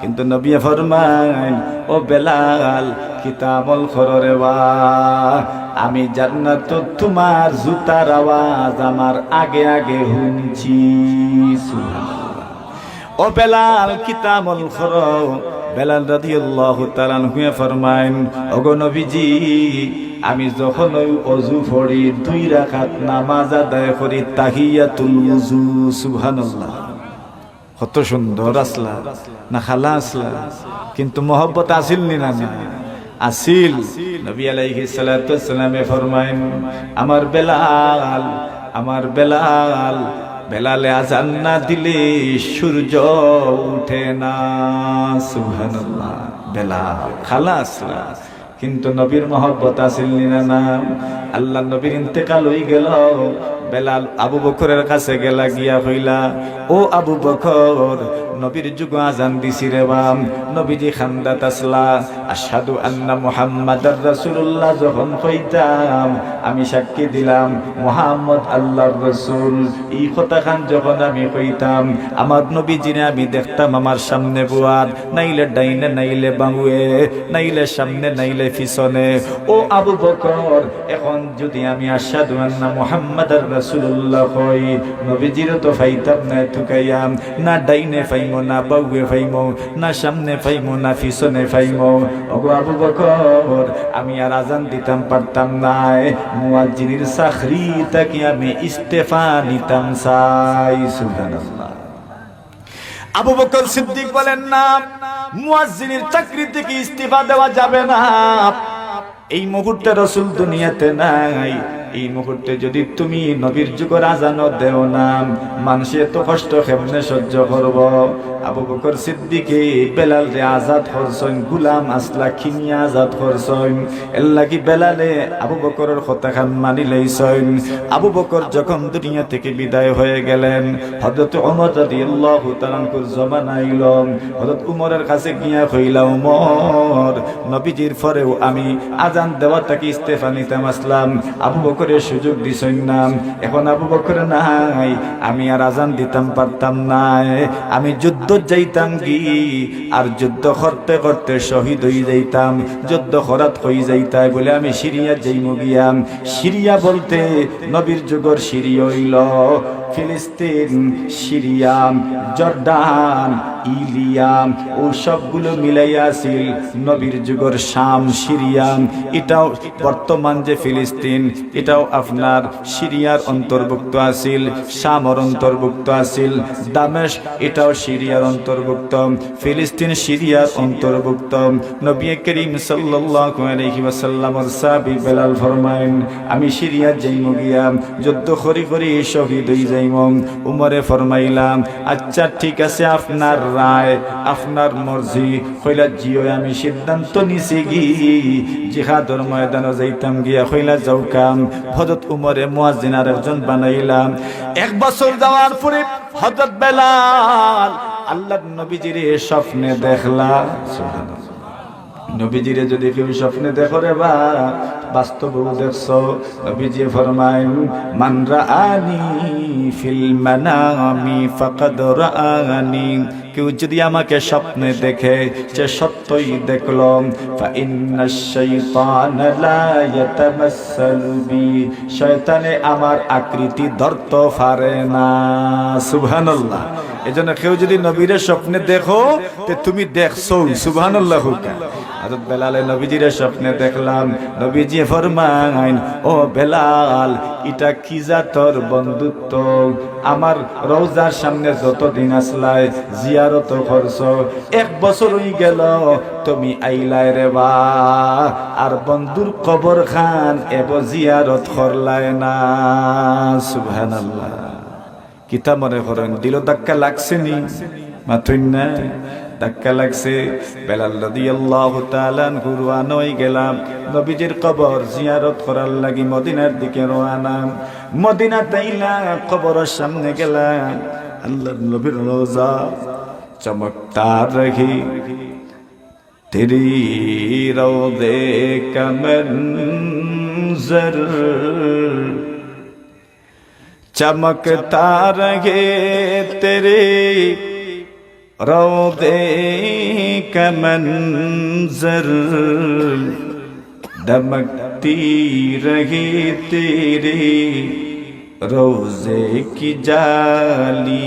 কিন্তু নবী ফরমান ও বেলাল, কিতাবল খররে আমি জান্নাত তোমার জুতার আওয়াজ আমার আগে আগে শুনছি। ও বেলাল, কিতাবল খর বেলাল রাদিয়াল্লাহু তাআলা হুয়ে ফরমাইন ওগো নবীজি, আমি যখন ওই অজু পড়ি, দুই রাকাত নামাজ আদায় করি, তাহিয়াতুল উজু সুবহানাল্লাহ। কত সুন্দর আসলা, না খালা আসলা, কিন্তু মহব্বত আসিল নি না না আসিল, নবী আলাইহি সালাতু সালামে ফরমাইন আমার বেলাল আমার বেলাল বেলালে আজান না দিলে সূর্য উঠে না। সুহান বেলা, খালাস কিন্তু নবীর মহব্বত আসিল নি না না। আল্লাহ নবীর ইন্তেকাল হয়ে গেল। বেলাল আবু বকরের কাছে গেলা, গিয়া হইলা ও আবু বকর নবীর যুগ আজান দিছি রে বাম। নবীজি খান্দাত আসলা, আশহাদু আন্না মুহাম্মাদার রাসূলুল্লাহ, যখন কইতাম আমি সাক্ষী দিলাম মুহাম্মদ আল্লাহর রাসূল। এই কথা খান যখন আমি কইতাম, আমার নবীজিনে আমি দেখতাম আমার সামনে বুয়ার নাইলে ডাইনে, নাইলে বাঙুয়ে নাইলে সামনে, নাইলে পিছনে। ও আবু বকর, এখন যদি আমি আশহাদু আন্না মুহাম্মাদার রাসূলুল্লাহ কই নবীজিরও তো ফাইতাম না তুকাইয়াম না ডাইনে ফাইমো, না বাউয়ে ফাইমো, না সামনে ফাইমো, না পিছনে ফাইমো। ওগো আবু বকর, আমি আর আজান দিতাম পারতাম নাই মুয়াজ্জিনের চাকরি তাকে আমি ইস্তেফা নিতাম চাই, সুবহানাল্লাহ। আবু বকর সিদ্দিক বলেন, না, মুয়াজ্জিনের চাকরি থেকে ইস্তেফা দেওয়া যাবে না। এই মুহূর্তে রসুল দুনিয়াতে নাই। এই মুহূর্তে যদি তুমি নবীর যুগের আজানো দেও না, মানুষে এত কষ্ট কেমনে সহ্য করব? আবু বকর সিদ্দিকে বেলাল রে আজাদ করছইন গুলাম আসলা খিনিয়া আজাদ করছইন এল্লা কি বেলালে আবু বকরের কথা খান মানি লইছইন আবু বকর যখন দুনিয়া থেকে বিদায় হয়ে গেলেন, হযরত ওমর রাদিয়াল্লাহু তাআলা জমানা আইল। হযরত উমরের কাছে গিয়া কইলা উমর নবীজির পরেও আমি আজান দেওয়াটাকে ইস্তেফা নিতাম আসলাম। আবু বকরের সুযোগ দিছই না এখন আবু বকর নাই, আমি আর আজান দিতাম পারতাম না। আমি যুদ্ধ যাইতাম কি? আর যুদ্ধ করতে করতে শহীদ হয়ে যাইতাম। যুদ্ধ খরাত হয়ে যাইতাম বলে আমি সিরিয়া যাইম গিয়াম। সিরিয়া বলতে নবীর যুগর সিরিয়া হইল। ফিলিস্তিন সিরিয়াম জর্ডান, ইলিয়াম, ও সবগুলো মিলাইয়া আছিল নবীর যুগর শাম সিরিয়াম এটাও বর্তমান যে ফিলিস্তিন, এটাও আপনার সিরিয়ার অন্তর্ভুক্ত আছিল শামর অন্তর্ভুক্ত আছিল দামেশ, এটাও সিরিয়ার অন্তর্ভুক্ত। ফিলিস্তিন সিরিয়ার অন্তর্ভুক্ত। নবী করিম ওয়াসাল্লামর সাহাবী বেলাল ফরমায়েন, আমি সিরিয়া যাইম গিয়া যুদ্ধ করি করি, শহীদ হই উমরে ফরমাইলাম আচ্ছা ঠিক আছে, আপনার রায়, আপনার মর্জি, কইলা জিও, আমি সিদ্ধান্ত নিছি গি। জিহাদর ময়দানে যাইতাম গিয়া কইলা যাওকাম হযরত উমরে মুয়াজ্জিন আর একজন বানাইলাম। এক বছর যাওয়ার পরে হযরত বেলাল আল্লাহর নবীজির স্বপ্নে দেখলা নবীজিরে যদি কেউ স্বপ্নে দেখো রে বা, বাস্তব দেখছ নবীজি ফরমাইন মান রাআনি ফিল মানামি ফাকাদ কেউ যদি আমাকে স্বপ্নে দেখে সে সত্যই দেখল শয়তানে আমার আকৃতি ধরতে পারে না। সুবহানাল্লাহ। এজন্য কেউ যদি নবীরে স্বপ্নে দেখো, তে তুমি দেখছ, সুবহানাল্লাহ হযরত বেলালে নবীজিরে স্বপ্নে দেখলাম, নবীজি ফরমাইন, ও বেলাল, এটা কি জাতর বন্ধুত্ব? আমার রওজার সামনে যতদিন আসলাই, জিয়ারত করছ, এক বছর হই গেল, তুমি আইলাই রে বা। আর বন্ধুর কবর খান এব জিয়ারত করলাই না, সুবহানাল্লাহ। কিতা মনে করেন দিল ধাক্কা লাগছে নি? মাথুন না? ধাক্কা লাগছে। বেলাল রাদিয়াল্লাহু তাআলা গুরুয়ান হয়ে গেলাম। নবীজির কবর জিয়ারত করার লাগি মদিনার দিকে রওনা মদিনা তাইলা কবরের সামনে গেলাম। আল্লাহর নবীর রোজা চমকদার রহি তেরি রোদে কমন चमकता रहे तेरे रोदे का मंजर। दमकती रहे तेरे रोज़े की जाली।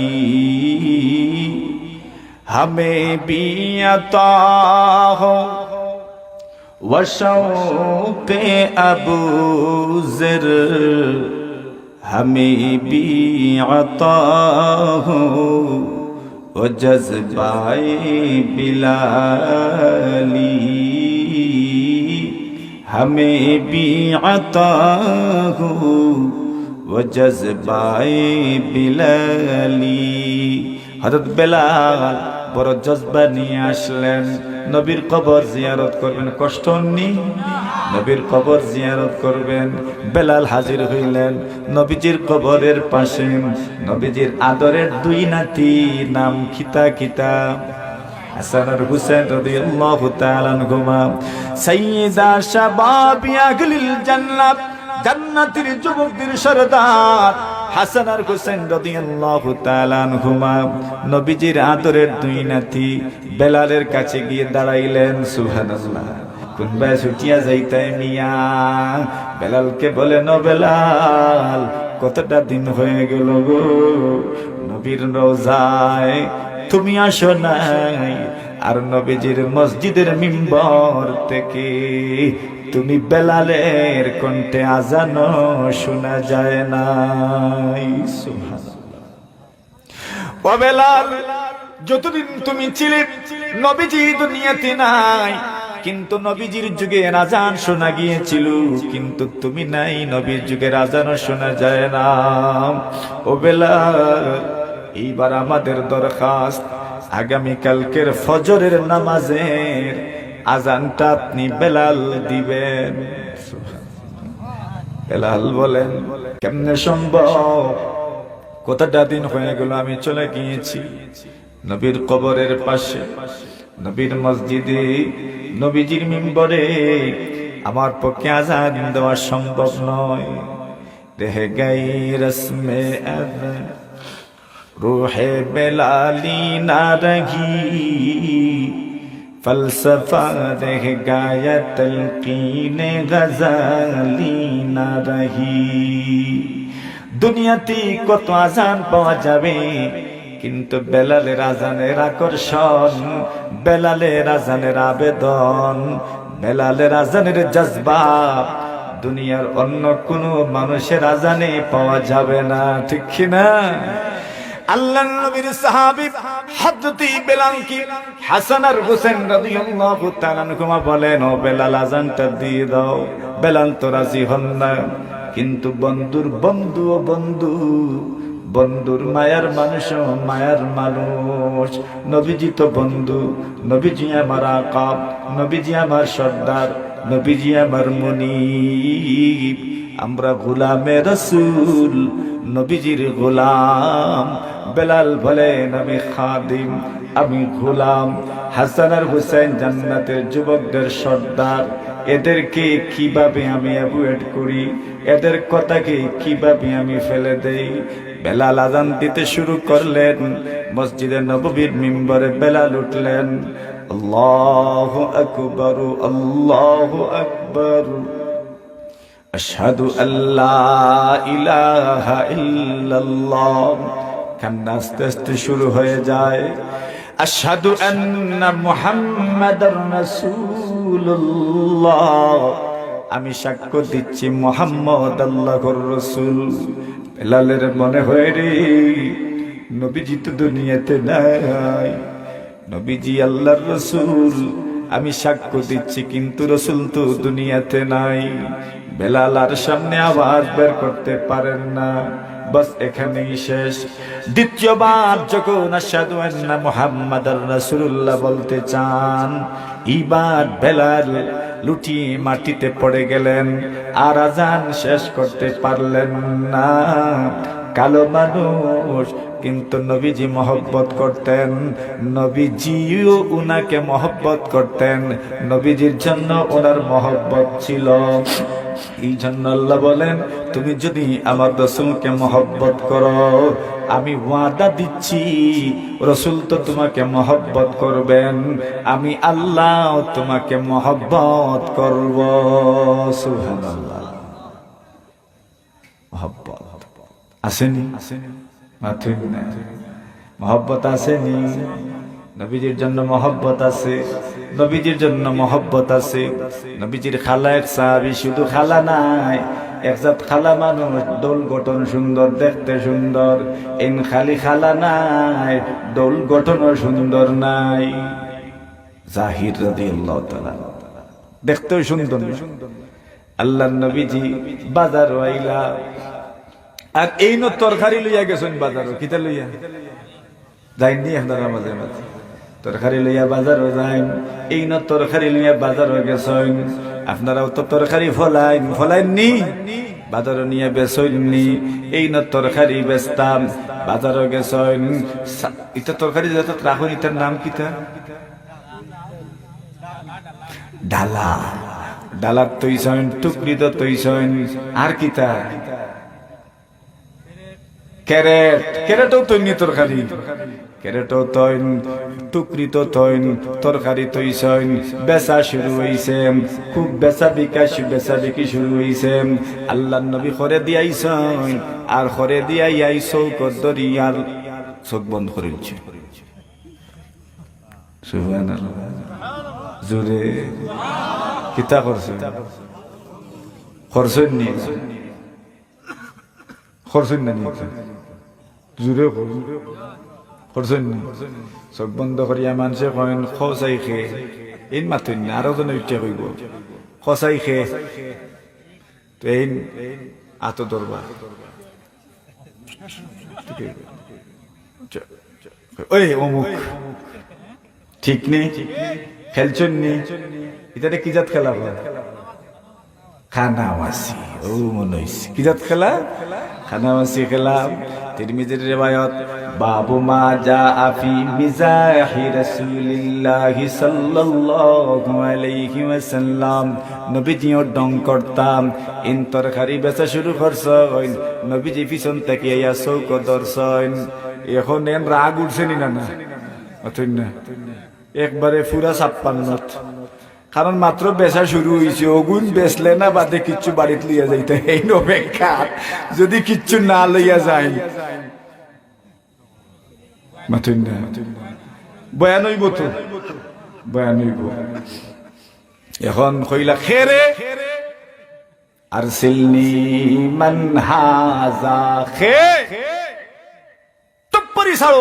हमें भी अता हो पे अबू जर ہمیں بھی عطا ہو وہ جذبائے بلالی ہمیں بھی عطا ہو وہ جذبائے بلالی حضرت بلال বড় জজবা নিয়ে আসলেন। নবীর কবর জিয়ারত করবেন, কষ্ট নি নবীর কবর জিয়ারত করবেন, বেলাল হাজির হইলেন। নবীজির কবরের পাশে, নবীজির আদরের দুই নাতি, নাম খিতা খিতা। আহলিল জান্নাত, জান্নাতের যুবকদের সরদার। হাসান আর হুসেন রাদিয়াল্লাহু তাআলা আনহুমা নবীজির আদরের দুই নাতি বেলালের কাছে গিয়ে দাঁড়াইলেন, সুবহানাল্লাহ। কোন ছুটিয়া যাইতাই মিয়া? বেলালকে বলে, ন বেলাল, কতটা দিন হয়ে গেল গো নবীর রোজায়। তুমি আসো নাই আর নবীজির মসজিদের মিম্বর থেকে তুমি বেলালের কণ্ঠে আজানো শোনা যায় না যতদিন তুমি ছিলে, নবীজি দুনিয়াতে নাই। কিন্তু নবীজির যুগে রাজান শোনা গিয়েছিল, কিন্তু তুমি নাই নবীর যুগে রাজানও শোনা যায় না। ও বেলাল, এইবার আমাদের দরখাস্ত আগামী কালকের ফজরের নামাজের আজানটা আপনি বেলাল দিবেন। বেলাল বলেন, কেমনে সম্ভব? কতটা দিন হয়ে গেল আমি চলে গিয়েছি। নবীর কবরের পাশে, নবীর মসজিদে, নবীজির মিম্বরে আমার পক্ষে আজান দেওয়া সম্ভব নয়। রেহে গাই রসমে রুহে বেলালি না রহি। ফলসফা রহ গায়া তলকিন গজালি না রহি। দুনিয়াতে কত আজান পাওয়া যাবে, কিন্তু বেলালের আজানের আকর্ষণ, বেলালের আজানের আবেদন, বেলালের আজানের জজবা দুনিয়ার অন্য কোনো মানুষের আজানে পাওয়া যাবে না, ঠিক না আল্লাহ নবীর সাহাবী হযরত বেলাল কি? হাসান আর হোসেন রাদিয়াল্লাহু তাআলা আনহুমা বলেন, ও বেলাল আজানটা দিয়ে দাও। বেলাল তো রাজি হন না। কিন্তু বন্ধুর বন্ধু ও বন্ধু, বন্ধুর মায়ার মানুষ মায়ার মানুষ। নবীজি তো বন্ধু, নবীজি আমার আকাব, নবীজি আমার সর্দার, নবীজি আমার মনিব। আমরা গোলামে রসুল, নবীজির গোলাম। বেলাল বলেন, আমি খাদিম, আমি গোলাম। হাসান আর হুসেন জান্নাতের যুবকদের সর্দার। এদেরকে কীভাবে আমি অ্যাভয়েড করি? এদের কথাকে কীভাবে আমি ফেলে দেই? বেলাল আজান দিতে শুরু করলেন। মসজিদে নববীর মিম্বরে বেলাল উঠলেন। আল্লাহ আকবর আল্লাহ আকবর। أشهد أن لا إله إلا الله কান্না আস্তে আস্তে শুরু হয়ে যায় আশহাদু আন্না মুহাম্মাদার রাসূলুল্লাহ আমি সাক্ষ্য দিচ্ছি মোহাম্মদ আল্লাহর রসুল বেলালের মনে হয় রে নবীজি তো দুনিয়াতে নাই নবীজি আল্লাহর রসুল আমি সাক্ষ্য দিচ্ছি কিন্তু রসুল তো দুনিয়াতে নাই বেলাল আর সামনে আওয়াজ বের করতে পারেন না। বাস এখানেই শেষ। দ্বিতীয়বার যখন আসাদু আন্না মুহাম্মাদার রাসূলুল্লাহ বলতে চান ইবার বেলাল লুটি মাটিতে পড়ে গেলেন, আর আজান শেষ করতে পারলেন না। কালো মানুষ কিন্তু নবীজি মহব্বত করতেন। নবীজিও উনাকে মহব্বত করতেন। নবীজির জন্য ওনার মহব্বত ছিল। এই জন্য আল্লাহ বলেন, তুমি যদি আমার রসুলকে মহব্বত করো, আমি ওয়াদা দিচ্ছি, রসুল তো তোমাকে মহব্বত করবেন, আমি আল্লাহ তোমাকে মহব্বত করব। সুবহানাল্লাহ। মহব্বত। আসেনি? মহব্বত আসেনি? নবীজির জন্য মহব্বত আছে। নবীজির জন্য মহব্বত আছে। নবীজির খালা এক সাহাবি, শুধু খালা নাই একজাত খালা মানুষ, দোল গঠন সুন্দর, দেখতে সুন্দর। এন খালি খালা নাই, দোল গঠনও সুন্দর নাই। জাহির রাদিয়াল্লাহু তাআলা। দেখতেও সুন্দর। আল্লাহ নবীজি বাজার আইলা। আর এই ন তরকারি লইয়া গেছেন বাজার কিতা লইয়া? যাইনি আপনারা মাঝে মাঝে। তরকারি লইয়া বাজারও যাইন। এই ন তরকারি লইয়া বাজারও গেছেন। আপনারাও তো তরকারি ফলাইন। ফলাইন ফলাইননি? বাজারও নিয়ে বেসইননি এই ন তরকারি বেচতাম। বাজারও গেছেন। ইটা তরকারি যত রাখুন ইটার নাম কিতা ডালা। ডালার তৈছইন টুকরিত তৈছইন আর কিতা ক্যারেট। ক্যারেটও তৈনি তরকারি। ক্যারেটও তৈন টুকরিত তৈন, তরকারি তৈছইন বেচা শুরু হইছে, খুব বেচা বিকাশ, বেচা বিকি শুরু হইছে। আল্লাহ নবী খরে দিয়াইছইন আর খরে দিয়াই আই চৌকত দরিয়ার চোখ বন্ধ করিলছে সুবহানাল্লাহ। জোরে। কিতা করছে খরচইন নি? খরচইন না জোরে খরচইন নি চোখ বন্ধ করিয়া মানুষে কয়েন খসাই খে এই মাতুন আরও জনে উঠে কইব খসাই খে তো এই আত দরবা ওই অমুক ঠিক নেই খেলছেন নি এটা কি জাত খেলা হয় খানাওয়াসি ও মনে হইছে কি জাত খেলা? খানাওয়াসি খেলা, তিরমিজির রেবায়ত বাবু মা যা আফি মিজাহি রাসূলিল্লাহ সাল্লাল্লাহু আলাইহি ওয়াসাল্লাম। নবীজিও ডং করতাম ইন তরকারি বেচা শুরু করছইন নবীজি পিছন থেকে ইয়া চৌক দর্শন এখন এন রাগ উঠছে নি না? না একবারে পুরা ছাপ্পান্নত। কারণ মাত্র বেচা শুরু হয়েছে ওগুন বেচলে না বাদে কিচ্ছু বাড়িতে লইয়া যাইতে এই অপেক্ষা যদি কিচ্ছু না লইয়া যায়। বয়ান হইব তো? বয়ান হইব। এখন কইলা খেরে আর সিলনি মান হাজা খে টপ্পরি ছাড়ো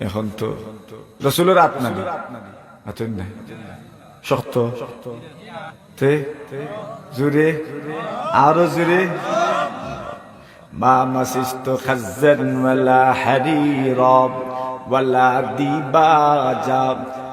এখন তো রসুলের আত্মানি আতেন নাই শক্ত। তে। জুড়ে। আরও জুড়ে। মা মাসিস্ত খাজ্জান ওয়ালা হারিরা ওয়ালা দিবাজা।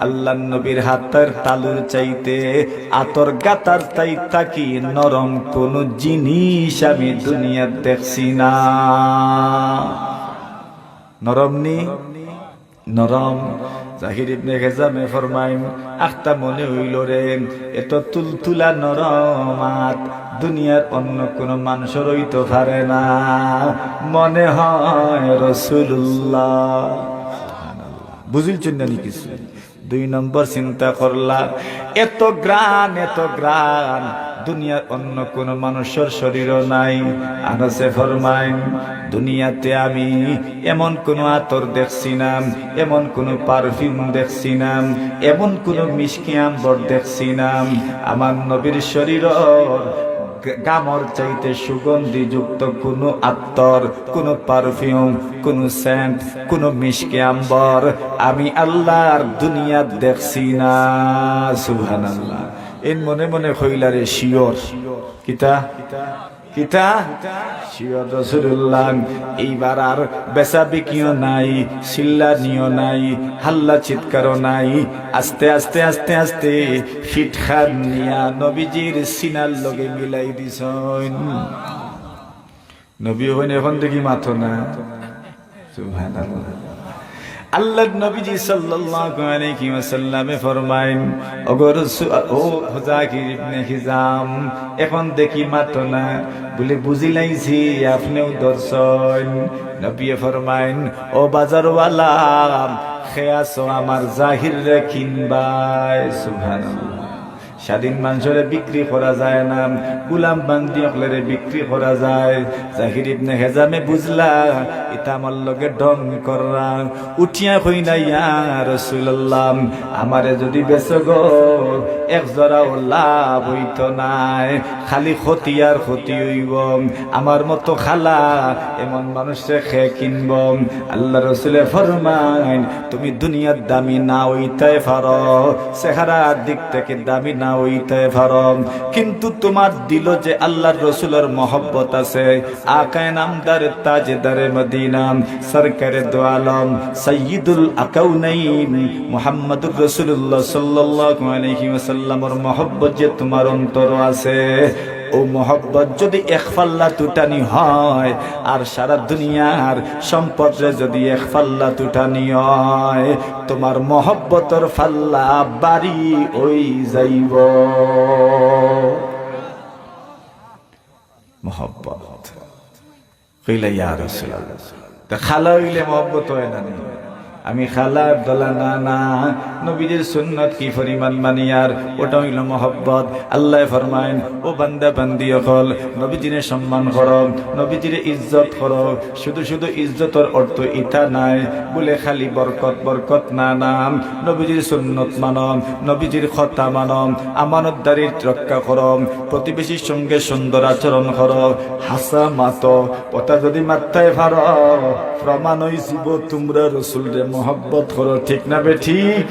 আল্লাহ নবীর হাতের তালুর চাইতে আতর গাতার তাই থাকি নরম কোন জিনিস আমি দুনিয়া দেখছি না। নরম নি? নরম। জাহির ইবনে হেজামে ফরমাইম আখতা মনে হইল রে, এত তুলতুলা নরমাত দুনিয়ার অন্য কোন মানুষের হইতে পারে না। মনে হয় রসুল্লাহ বুঝিলছেন নি কিছু? দুই নম্বর চিন্তা করলা, এত গ্রান এত গ্রান দুনিয়ার অন্য কোন মানুষের শরীরও নাই। আনসে ফরমাইন, দুনিয়াতে আমি এমন কোন আতর দেখছি না, এমন কোন পারফিউম দেখছি না, এমন কোন মিষ্টি আম্বর দেখছি না। আমার নবীর শরীর গামর চাইতে সুগন্ধি যুক্ত কোনো আত্মর কোনো পারফিউম কোনো সেন্ট কোনো মিশকে আম্বর আমি আল্লাহর দুনিয়া দেখছি না সুহান আল্লাহ এর মনে মনে হইলারে শিওর। কিতা? কিতা? শিওর রসুল্লাহ এইবার আর বেচা বিকিও নাই চিল্লা নিও নাই, হাল্লা চিৎকারও নাই। আস্তে আস্তে আস্তে আস্তে ফিট খান নিয়া নবীজির সিনার লগে মিলাই দিছন। নবী হইন এখন দেখি মাথো না। সুবহানাল্লাহ। আল্লাহ নবীজি সাল্লাল্লাহু আলাইহি ওয়াসাল্লামে ফরমাইন ওগর ও হুজাকির ইবনে হিজাম এখন দেখি মাতো না, বলে বুঝি লাইছি আপনিও দর্শন। নবী ফরমাইন, ও বাজারওয়ালা খেয়াছো আমার জাহির রে কিনবাই, সুবহানাল্লাহ। স্বাধীন মানুষের বিক্রি করা যায় না। গুলাম বান্দি অকলের বিক্রি করা যায়। জাহির ইবনে হেজামে বুঝলা ইতা আমার লগে ডং কররা উঠিয়া হই না ইয়া রাসূলুল্লাহ, আমারে যদি বেচো গো, এক জোড়াও লাভ হইতো নাই। খালি ক্ষতি আর ক্ষতি হইব। আমার মতো খালা এমন মানুষে খে কিনব। আল্লাহ রসুলে ফরমাইন, তুমি দুনিয়ার দামি না হইতে পারো। চেহারার দিক থেকে দামি না হইতে পারো কিন্তু তোমার দিল যে আল্লাহর রসুলের মহব্বত আছে। আকায় নামদার তাজদারে মদিনাম সরকারে দোয়ালম। সৈয়দুল আকাউনাইন, মোহাম্মদুর রসুল্লাহ সাল্লাহ আলহিমসাল্লামর মহব্বত যে তোমার অন্তর আছে। ও মহব্বত যদি একফাল্লা তুটানি হয়, আর সারা দুনিয়ার সম্পদে যদি একফাল্লা তুটানি হয়, তোমার মহব্বতর ফাল্লা বাড়ি ওই যাইব মহব্বত কইলা ইয়া রাসূলুল্লাহ তা খালা হইলে মহব্বত হয় না? আমি খালা দলা না না। নবীদের সুন্নত কি পরিমাণ মানি আর ওটা হইল মহব্বত। আল্লাহ ফরমাইন ও বান্দা, বান্দি অকল, নবীজিরে সম্মান করো, নবীজিরে ইজ্জত করো। শুধু শুধু ইজ্জতর অর্থ ইটা নাই, বলে খালি বরকত বরকত না নাম নবীজির সুন্নত মানম নবীজির কথা মানম আমানতদারির রক্ষা করো, প্রতিবেশীর সঙ্গে সুন্দর আচরণ করো। হাসা মাত কথা যদি মাত্রায় ভারো, প্রমাণ হইছিব তোমরা রসুল রে মহব্বত করো ঠিক না বে ঠিক?